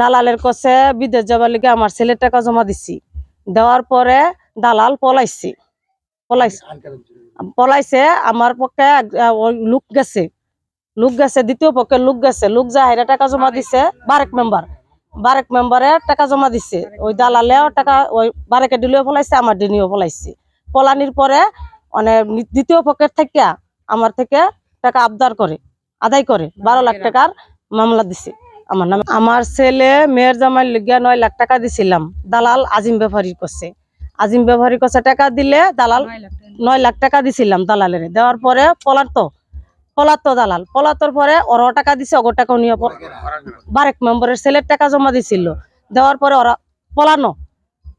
দালালের কাছে বিদেশ যাবার লিগে আমার ছেলের টাকা জমা দিছি। দেওয়ার পরে দালাল পলাইছি। পলাইছে। পলাইছে আমার পক্ষে লোক গেছে। লোক গেছে দ্বিতীয় পক্ষে লোক গেছে। লোক যা হাইরা টাকা জমা দিছে বারেক মেম্বার। বারেক মেম্বারে টাকা জমা দিছে। ওই দালালেও টাকা ওই বারেকে দিলেও ফলাইছে আমার দিনিও ফলাইছে পলানির পরে মানে দ্বিতীয় পক্ষের থেকে আমার থেকে টাকা আবদার করে আদায় করে বারো লাখ টাকার মামলা দিছে। আমার নাম আমার ছেলে মেয়ের জামাই লিগিয়া নয় লাখ টাকা দিছিলাম। দালাল আজিম ব্যাপারী করছে। আজিম ব্যাপারী করছে টাকা দিলে দালাল নয় লাখ টাকা দিছিলাম দালালের। দেওয়ার পরে পলাতো পলাতো দালাল। পলাতোর পরে ওর টাকা দিছে অগর টাকা নিয়ে বারেক মেম্বরের ছেলের টাকা জমা দিছিল। দেওয়ার পরে ওরা পলানো।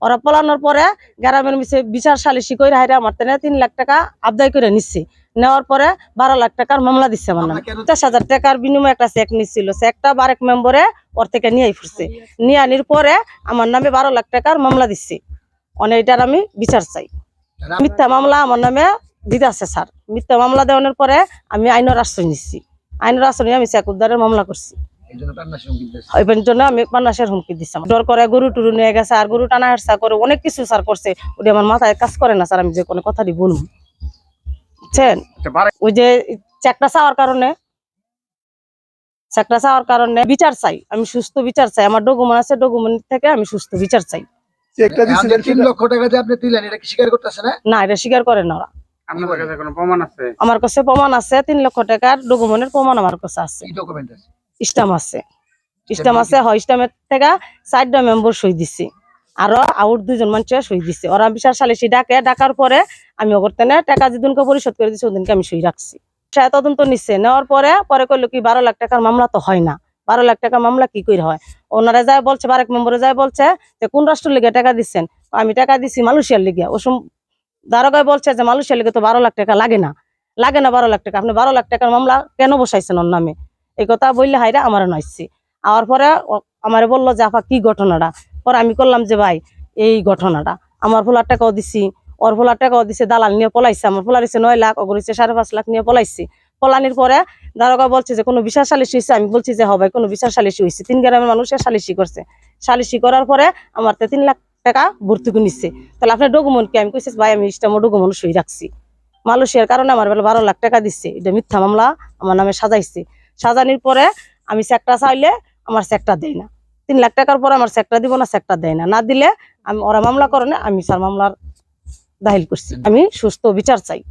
ওরা পলানোর পরে গ্রামের মিশে বিচার সালিশি করে হাইরে আমার তেনে তিন লাখ টাকা আবদায় করে নিচ্ছে নেওয়ার পরে বারো লাখ টাকার মামলা দিচ্ছে আমার নামে। পঞ্চাশ হাজার টাকার বিনিময়ে একটা চেক নিচ্ছিল চেকটা বারেক মেম্বরে ওর থেকে নিয়ে ফুরছে। নিয়ে আনির পরে আমার নামে বারো লাখ টাকার মামলা দিচ্ছে অনেক এটার আমি বিচার চাই। মিথ্যা মামলা আমার নামে দিতে আছে স্যার। মিথ্যা মামলা দেওয়ানোর পরে আমি আইনের আশ্রয় নিচ্ছি আইনের আশ্রয় নিয়ে আমি চেক উদ্ধারের মামলা করছি। এই জন্য আমি পান্নাসের হুমকি দিচ্ছি ডর করে গরু টুরু নিয়ে গেছে আর গরু টানা হারসা করে অনেক কিছু স্যার করছে। ওটা আমার মাথায় কাজ করে না স্যার আমি যে কোনো কথাটি বলব বুঝছেন? ওই যে চেকটা চাওয়ার কারণে চেকটা চাওয়ার কারণে বিচার চাই। আমি সুস্থ বিচার চাই। আমার ডকুমেন্ট আছে ডকুমেন্ট থেকে আমি সুস্থ বিচার চাই। চেকটা দিছিলেন তিন লক্ষ টাকা যে আপনি দিলেন এটা কি স্বীকার করতেছে না? না এটা স্বীকার করে না ওরা। আপনাদের কাছে কোনো প্রমাণ আছে? আমার কাছে প্রমাণ আছে তিন লক্ষ টাকার ডকুমেন্টের প্রমাণ আমার কাছে আছে। কি ডকুমেন্ট আছে? স্টাম আছে। স্টাম আছে হয় স্টামের থেকে চারটা মেম্বার সই দিছি। আরও আউট দুজন মানুষ সই দিছে। ওরা বিশাল সালিসি ডাকে ডাকার পরে আমি ওগরতেনে টাকা যেদিনকে পরিশোধ করে দিছি ওদিনকে আমি সই রাখছি। সে তদন্ত নিচ্ছে নেওয়ার পরে পরে কইলো কি বারো লাখ টাকার মামলা তো হয় না। বারো লাখ টাকার মামলা কি করে হয়? ওনারা যায় বলছে বারেক মেম্বরে যায় বলছে যে কোন রাষ্ট্র লিগে টাকা দিচ্ছেন আমি টাকা দিছি মালয়েশিয়ার লিগে। ওসম দারোগায় বলছে যে মালয়েশিয়ার লিগে তো বারো লাখ টাকা লাগে না। লাগে না বারো লাখ টাকা। আপনি বারো লাখ টাকার মামলা কেন বসাইছেন ওর নামে? এই কথা বললে হাইরা আমার নাইছি। আওয়ার পরে আমার বলল যে, আপা, কি ঘটনাটা? পরে আমি করলাম যে, ভাই, এই ঘটনাটা। আমার ফুলার টাকাও দিছি, ওর ফুলার টাকাও দিছে, দালাল নিয়ে পলাইছে, আমার ফুলার দিছে নয় লাখ অগরিছে সাড়ে পাঁচ লাখ নিয়ে পলাইছি। পলানির পরে দারোগা বলছে যে, কোনো বিচার সালিশি হয়েছে আমি বলছি যে হবে কোনো বিচার সালিশি হয়েছে তিন গ্রামের মানুষে সালিশি করছে। সালিশি করার পরে আমার তো তিন লাখ টাকা ভর্তুকি নিচ্ছে তাহলে আপনার ডকুমেন্ট কি? আমি কইছি, ভাই, আমি ইস্টামো ডকুমেন্ট সই রাখছি। মালয়েশিয়ার কারণে আমার বেলা বারো লাখ টাকা দিচ্ছে এটা মিথ্যা মামলা, আমার নামে সাজাইছে। সাজানির পরে আমি চেকটা চাইলে আমার চেকটা দেয় না। তিন লাখ টাকার পরে আমার চেকটা দিব না চেকটা দেয় না। না দিলে আমি, ওরা মামলা করে না, আমি স্যার মামলার দাহিল করছি। আমি সুস্থ বিচার চাই।